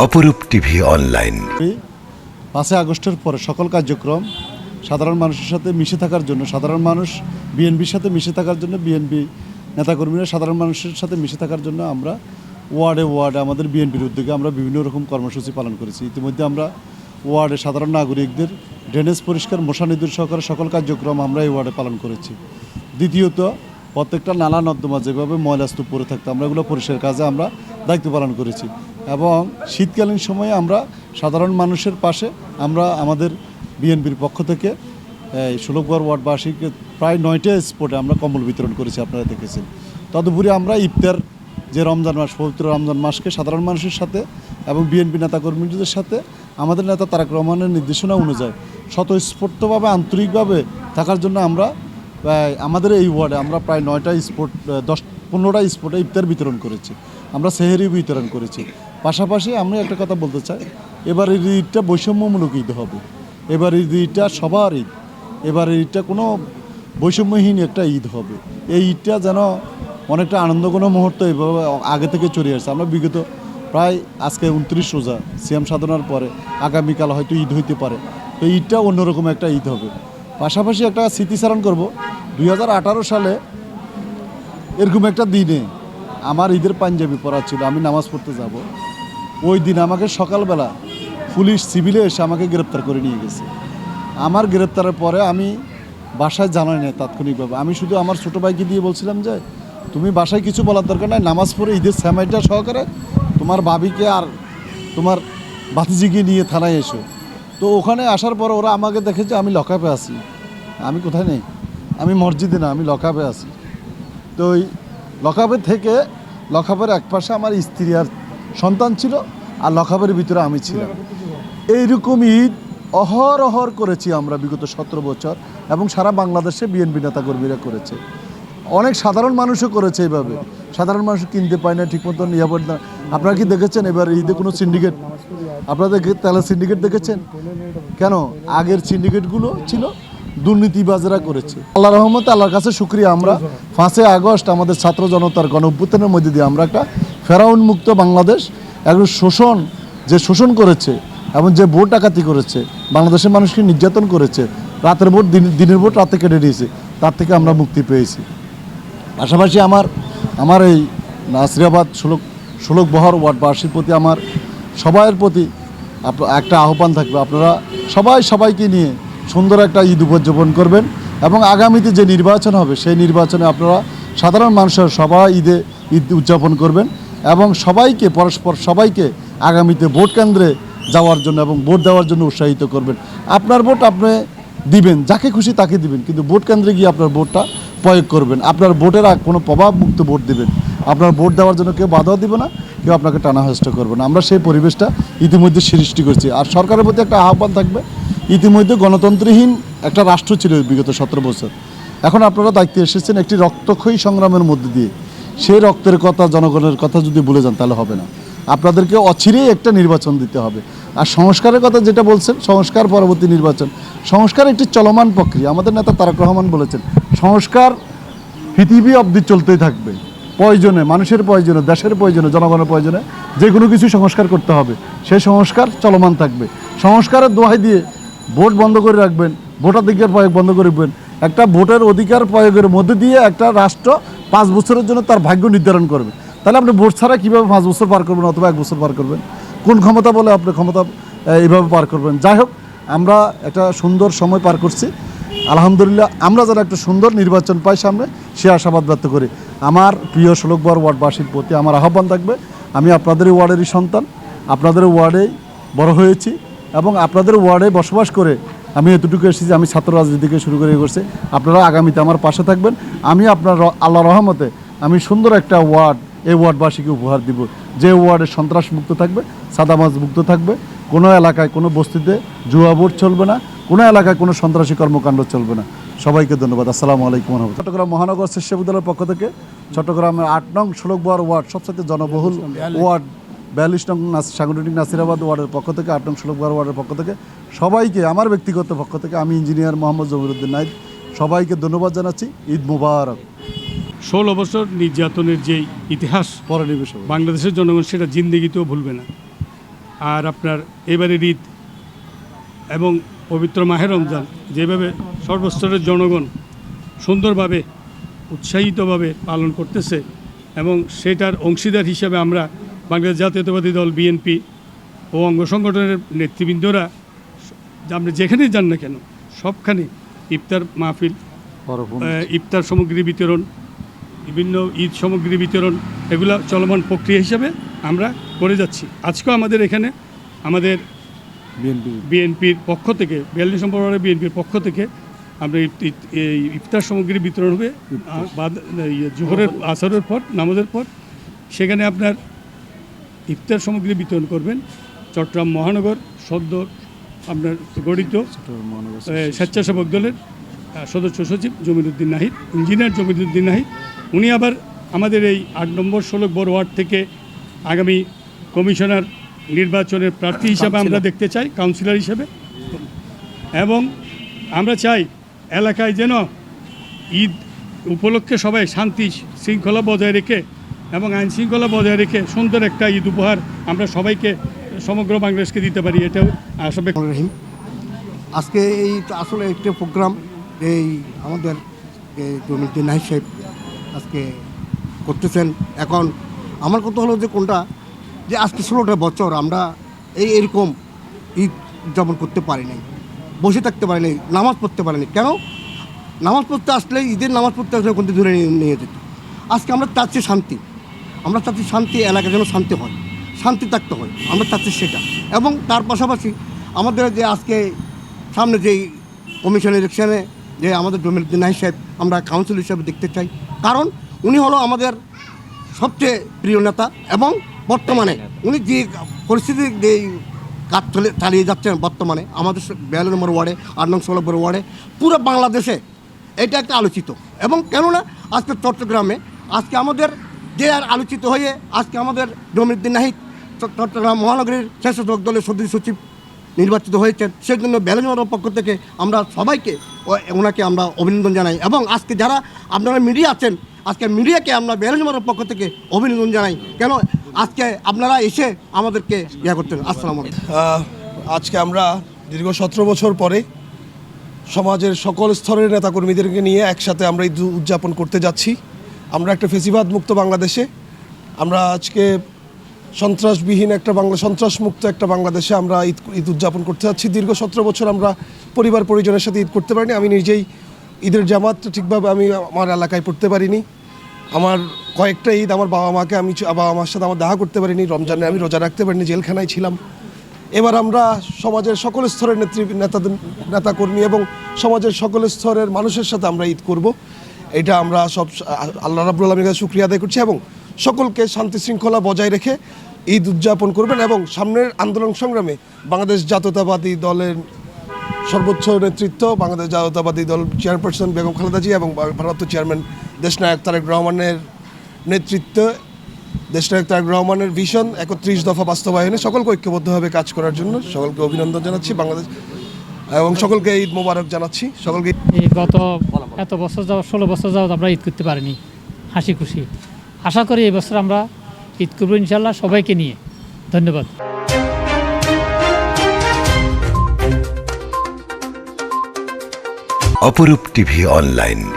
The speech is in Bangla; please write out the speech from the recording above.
অপরূপ টিভি অনলাইন। পাঁচই আগস্টের পরে সকল কার্যক্রম সাধারণ মানুষের সাথে মিশে থাকার জন্য, সাধারণ মানুষ বিএনপির সাথে মিশে থাকার জন্য বিএনপি নেতাকর্মীরা সাধারণ মানুষের সাথে মিশে থাকার জন্য আমরা ওয়ার্ডে ওয়ার্ডে আমাদের বিএনপির উদ্যোগে আমরা বিভিন্ন রকম কর্মসূচি পালন করেছি। ইতিমধ্যে আমরা ওয়ার্ডে সাধারণ নাগরিকদের ড্রেনেজ পরিষ্কার, মশা নির্দেশ সহকারে সকল কার্যক্রম আমরা এই ওয়ার্ডে পালন করেছি। দ্বিতীয়ত, প্রত্যেকটা নালা নর্দমা যেভাবে ময়লা স্তূপ পরে থাকতো, আমরা এগুলো পরিষ্কার কাজে আমরা দায়িত্ব পালন করেছি। এবং শীতকালীন সময়ে আমরা সাধারণ মানুষের পাশে আমরা আমাদের বিএনপির পক্ষ থেকে, এই ষোলকবার ওয়ার্ডবাসীকে প্রায় নয়টা স্পটে আমরা কম্বল বিতরণ করেছি, আপনারা দেখেছেন। তদুপরি আমরা ইফতার, যে রমজান মাস, পবিত্র রমজান মাসকে সাধারণ মানুষের সাথে এবং বিএনপি নেতাকর্মীদের সাথে আমাদের নেতা তারাক রহমানের নির্দেশনা অনুযায়ী স্বতঃস্ফূর্তভাবে আন্তরিকভাবে থাকার জন্য আমরা আমাদের এই ওয়ার্ডে আমরা প্রায় নয়টা স্পট, দশ, পনেরোটা স্পটে ইফতার বিতরণ করেছি। আমরা সেহেরি বিতরণ করেছি। পাশাপাশি আমি একটা কথা বলতে চাই, এবার এই ঈদটা বৈষম্যমূলক ঈদ হবে। এবার এই ঈদটা সবার ঈদ। এবার ঈদটা কোনো বৈষম্যহীন একটা ঈদ হবে। এই ঈদটা যেন অনেকটা আনন্দঘন মুহূর্ত এইভাবে আগে থেকে চলে আসছে। আমরা বিগত প্রায় আজকে উনত্রিশ রোজা, সিয়াম সাধনার পরে আগামীকাল হয়তো ঈদ হইতে পারে। তো ঈদটা অন্যরকম একটা ঈদ হবে। পাশাপাশি একটা স্মৃতিচারণ করব। দু হাজার আঠারো সালে এরকম একটা দিনে আমার ঈদের পাঞ্জাবি পরা ছিল। আমি নামাজ পড়তে যাব। ওই দিন আমাকে সকালবেলা পুলিশ সিভিলে এসে আমাকে গ্রেপ্তার করে নিয়ে গেছে। আমার গ্রেপ্তারের পরে আমি বাসায় জানাই না তাৎক্ষণিকভাবে। আমি শুধু আমার ছোটো ভাইকে দিয়ে বলছিলাম যে, তুমি বাসায় কিছু বলার দরকার নাই, নামাজ পড়ে ঈদের স্যামাইটা সহকারে তোমার বাবিকে আর তোমার ভাতিজিকে নিয়ে থানায় এসো। তো ওখানে আসার পর ওরা আমাকে দেখেছে আমি লকাপে আছি। আমি কোথায় নেই? আমি মসজিদে না, আমি লকাপে আছি। তো ওই লকাপে থেকে লকআপের এক পাশে আমার স্ত্রী আর সন্তান ছিল আর লকআপের ভিতরে আমি ছিলাম। এইরকম ঈদ অহরহর করেছি আমরা বিগত সতেরো বছর এবং সারা বাংলাদেশে বিএনপি নেতাকর্মীরা করেছে। অনেক সাধারণ মানুষও করেছে এইভাবে। সাধারণ মানুষ কিনতে পায় না ঠিক মতন নিরাপদ না। আপনারা কি দেখেছেন এবার ঈদে কোনো সিন্ডিকেট আপনারা তেলের সিন্ডিকেট দেখেছেন? কেন? আগের সিন্ডিকেটগুলো ছিল দুর্নীতিবাজরা করেছে। আল্লাহ রহমতে আল্লাহর কাছে শুক্রিয়া। আমরা পাঁচই আগস্ট আমাদের ছাত্র জনতার গণ মধ্যে দিয়ে আমরা একটা ফেরাউন মুক্ত বাংলাদেশ একটু শোষণ, যে শোষণ করেছে এবং যে ভোট ডাকাতি করেছে, বাংলাদেশের মানুষকে নির্যাতন করেছে, রাতের ভোট, দিন- দিনের ভোট রাতে কেটে দিয়েছে, তার থেকে আমরা মুক্তি পেয়েছি। পাশাপাশি আমার আমার এই নাসিরাবাদ ষোলক ষোলক বহর ওয়ার্ডবাসীর প্রতি আমার, সবাইয়ের প্রতি একটা আহ্বান থাকবে। আপনারা সবাই সবাইকে নিয়ে সুন্দর একটা ঈদ উদযাপন করবেন এবং আগামীতে যে নির্বাচন হবে, সেই নির্বাচনে আপনারা সাধারণ মানুষের সবাই ঈদে, ঈদ উদযাপন করবেন। এবং সবাইকে, পরস্পর সবাইকে আগামীতে ভোট কেন্দ্রে যাওয়ার জন্য এবং ভোট দেওয়ার জন্য উৎসাহিত করবেন। আপনার ভোট আপনি দিবেন, যাকে খুশি তাকে দিবেন, কিন্তু ভোট কেন্দ্রে গিয়ে আপনার ভোটটা প্রয়োগ করবেন। আপনার ভোটের কোনো প্রভাবমুক্ত ভোট দিবেন। আপনার ভোট দেওয়ার জন্য কেউ বাধাও দিবে না, কেউ আপনাকে টানা করবে না। আমরা সেই পরিবেশটা ইতিমধ্যে সৃষ্টি করছি। আর সরকারের প্রতি একটা আহ্বান থাকবে, ইতিমধ্যে গণতন্ত্রহীন একটা রাষ্ট্র ছিল বিগত সতেরো বছর। এখন আপনারা দায়িত্বে এসেছেন একটি রক্তক্ষয়ী সংগ্রামের মধ্যে দিয়ে। সেই রক্তের কথা, জনগণের কথা যদি ভুলে যান, তাহলে হবে না। আপনাদেরকে অচিরেই একটা নির্বাচন দিতে হবে। আর সংস্কারের কথা যেটা বলছেন, সংস্কার পরবর্তী নির্বাচন। সংস্কার একটি চলমান প্রক্রিয়া। আমাদের নেতা তারক রহমান বলেছেন, সংস্কার পৃথিবী অবধি চলতেই থাকবে। প্রয়োজনে, মানুষের প্রয়োজনে, দেশের প্রয়োজনে, জনগণের প্রয়োজনে যে কোনো কিছু সংস্কার করতে হবে। সেই সংস্কার চলমান থাকবে। সংস্কারের দোহাই দিয়ে ভোট বন্ধ করে রাখবেন, ভোটাধিকার প্রয়োগ বন্ধ করে রাখবেন। একটা ভোটের অধিকার প্রয়োগের মধ্যে দিয়ে একটা রাষ্ট্র পাঁচ বছরের জন্য তার ভাগ্য নির্ধারণ করবে। তাহলে আপনি ভোট ছাড়া কীভাবে পাঁচ বছর পার করবেন অথবা এক বছর পার করবেন? কোন ক্ষমতা বলে আপনি ক্ষমতা এইভাবে পার করবেন? যাই হোক, আমরা একটা সুন্দর সময় পার করছি। আলহামদুলিল্লাহ, আমরা যারা একটা সুন্দর নির্বাচন পাই সামনে, সে আশাবাদ ব্যক্ত করি। আমার প্রিয় ষোলকবার ওয়ার্ডবাসীর প্রতি আমার আহ্বান থাকবে, আমি আপনাদের ওয়ার্ডেরই সন্তান, আপনাদের ওয়ার্ডেই বড় হয়েছি এবং আপনাদের ওয়ার্ডে বসবাস করে আমি এতটুকু এসেছি যে আমি ছাত্র রাজনীতি থেকে শুরু করে করছি। আপনারা আগামীতে আমার পাশে থাকবেন। আমি আপনার আল্লাহ রহমতে আমি সুন্দর একটা ওয়ার্ড, এই ওয়ার্ডবাসীকে উপহার দিব। যে ওয়ার্ডে সন্ত্রাস মুক্ত থাকবে সাদামাজ মুক্ত থাকবে, কোনো এলাকায় কোনো বস্তিতে জুয়া ভোট চলবে না, কোনো এলাকায় কোনো সন্ত্রাসী কর্মকাণ্ড চলবে না। সবাইকে ধন্যবাদ। আসসালামু আলাইকুম রহমতুল্লাহ। চট্টগ্রাম মহানগর শিক্ষা বিদ্যালয়ের পক্ষ থেকে চট্টগ্রামের আট নং ষোলকবার ওয়ার্ড সবচেয়ে জনবহুল ওয়ার্ড বিয়াল্লিশ নং নাস- সাংগঠনিক নাসিরাবাদ ওয়ার্ডের পক্ষ থেকে আট নং ষোলকবার ওয়ার্ডের পক্ষ থেকে সবাইকে আমার ব্যক্তিগত পক্ষ থেকে আমি ইঞ্জিনিয়ার মোহাম্মদ জমিরুদ্দিন নাইদ সবাইকে ধন্যবাদ জানাচ্ছি। ঈদ মুবারক। ষোলো বছর নির্যাতনের যে ইতিহাস পরে নিবেশ বাংলাদেশের জনগণ সেটা জিন্দিগিতেও ভুলবে না। আর আপনার এবারের ঈদ এবং পবিত্র মাহের রমজান যেভাবে সর্বস্তরের জনগণ সুন্দরভাবে উৎসাহিতভাবে পালন করতেছে এবং সেটার অংশীদার হিসাবে আমরা বাংলাদেশ জাতীয়তাবাদী দল বিএনপি ও অঙ্গ সংগঠনের নেতৃবৃন্দরা আপনি যেখানেই যান না কেন সবখানে ইফতার মাহফিল ইফতার সামগ্রী বিতরণ বিভিন্ন ঈদ সামগ্রী বিতরণ এগুলো চলমান প্রক্রিয়া হিসাবে আমরা করে যাচ্ছি। আজকেও আমাদের এখানে আমাদের বিএনপি। বিএনপির পক্ষ থেকে বিয়াল্লিশ নম্বর বিএনপির পক্ষ থেকে আমরা ইফতার সামগ্রী বিতরণ হবে বাদ জোহরের আসরের পর নামাজের পর সেখানে আপনার ইফতার সামগ্রী বিতরণ করবেন। চট্টগ্রাম মহানগর সদ্য আপনার গঠিত স্বেচ্ছাসেবক দলের সদস্য সচিব জমিরুদ্দিন নাহিদ ইঞ্জিনিয়ার জমিরুদ্দিন নাহিদ। উনি আবার আমাদের এই আট নম্বর ষোলো বড় ওয়ার্ড থেকে আগামী কমিশনার নির্বাচনের প্রার্থী হিসাবে আমরা দেখতে চাই কাউন্সিলর হিসেবে। এবং আমরা চাই এলাকায় যেন ঈদ উপলক্ষে সবাই শান্তি শৃঙ্খলা বজায় রেখে এবং আইন শৃঙ্খলা বজায় রেখে সুন্দর একটা ঈদ উপহার আমরা সবাইকে, সমগ্র বাংলাদেশকে দিতে পারি, এটাও ব্যক্ত আজকে এই আসলে একটা প্রোগ্রাম, এই আমাদের জমিদ্দিন নাহিদ সাহেব আজকে করতেছেন। এখন আমার কথা হলো যে কোনটা, যে আজকে ষোলোটা বছর আমরা এই এরকম ঈদ উদযাপন করতে পারি নাই, বসে থাকতে পারি নাই, নামাজ পড়তে পারি কেন? নামাজ পড়তে আসলে ঈদের নামাজ পড়তে আসলে কোনটি ধরে নিয়ে যেত। আজকে আমরা চাচ্ছি শান্তি। আমরা চাচ্ছি শান্তি এলাকা যেন শান্তি হয়, শান্তি থাকতে হয়, আমরা চাচ্ছি সেটা। এবং তার পাশাপাশি আমাদের যে আজকে সামনে যেই কমিশন ইলেকশনে যে আমাদের জমিরুদ্দিন নাহিদ সাহেব, আমরা কাউন্সিল হিসাবে দেখতে চাই। কারণ উনি হলো আমাদের সবচেয়ে প্রিয় নেতা এবং বর্তমানে উনি যে পরিস্থিতি যে কাজ চলে, চালিয়ে যাচ্ছেন বর্তমানে, আমাদের বিয়াল্লিশ নম্বর ওয়ার্ডে, আট নং ষোলো নম্বর ওয়ার্ডে, পুরো বাংলাদেশে এটা একটা আলোচিত। এবং কেননা আজকে চট্টগ্রামে, আজকে আমাদের যে আর আলোচিত হয়ে আজকে আমাদের জমিরুদ্দিন নাহিদ চট- চট্টগ্রাম মহানগরীর স্বেচ্ছাসেবক দলের সদস্য সচিব নির্বাচিত হয়েছেন সেই জন্য ব্যালেন্সের পক্ষ থেকে আমরা সবাইকে ওনাকে আমরা অভিনন্দন জানাই। এবং আজকে যারা আপনারা মিডিয়া আছেন, আজকে মিডিয়াকে আমরা ব্যালেন্সের পক্ষ থেকে অভিনন্দন জানাই। কেন? আজকে আপনারা এসে আমাদেরকে ইয়া করতেন আসসালামু আজকে আমরা দীর্ঘ সতেরো বছর পরে সমাজের সকল স্তরের নেতাকর্মীদেরকে নিয়ে একসাথে আমরা ঈদ উদযাপন করতে যাচ্ছি। আমরা একটা ফেসিবাদ মুক্ত বাংলাদেশে, আমরা আজকে সন্ত্রাসবিহীন একটা বাংলা, সন্ত্রাসমুক্ত একটা বাংলাদেশে আমরা ঈদ ঈদ উদযাপন করতে যাচ্ছি। দীর্ঘ সতেরো বছর আমরা পরিবার পরিজনের সাথে ঈদ করতে পারিনি। আমি নিজেই ঈদের জামাত ঠিকভাবে আমি আমার এলাকায় পড়তে পারিনি। আমার কয়েকটা ঈদ আমার বাবা মাকে আমি বাবা মার সাথে আমার দেখা করতে পারিনি। রমজানে আমি রোজা রাখতে পারিনি, জেলখানায় ছিলাম। এবার আমরা সমাজের সকল স্তরের নেতৃ নেতাদের নেতাকর্মী এবং সমাজের সকল স্তরের মানুষের সাথে আমরা ঈদ করব। এটা আমরা সব, আল্লাহ রাবুল আলমীর কাছে শুক্রিয়া আদায় করছি এবং সকলকে শান্তি শৃঙ্খলা বজায় রেখে ঈদ উদযাপন করবেন এবং সামনের আন্দোলন সংগ্রামে বাংলাদেশ জাতীয়তাবাদী দলের সর্বোচ্চ নেতৃত্ব, বাংলাদেশ জাতীয়তাবাদী দল চেয়ারপারসন বেগম খালেদা এবং ভারপ্রাপ্ত চেয়ারম্যান দেশনায়ক তারেক রহমানের নেতৃত্ব, দেশনায়ক তারেক রহমানের ভিশন একত্রিশ দফা বাস্তবায়নে সকলকে ঐক্যবদ্ধভাবে কাজ করার জন্য সকলকে অভিনন্দন জানাচ্ছি। বাংলাদেশ এবং সকলকে ঈদ মোবারক জানাচ্ছি। সকলকে এই গত এত বছর যাওয়া ষোলো বছর যাওয়া আমরা ঈদ করতে পারিনি। হাসি খুশি। আশা করি এই বছর আমরা ঈদ করব ইনশাল্লাহ সবাইকে নিয়ে। ধন্যবাদ। অপরূপ টিভি অনলাইন।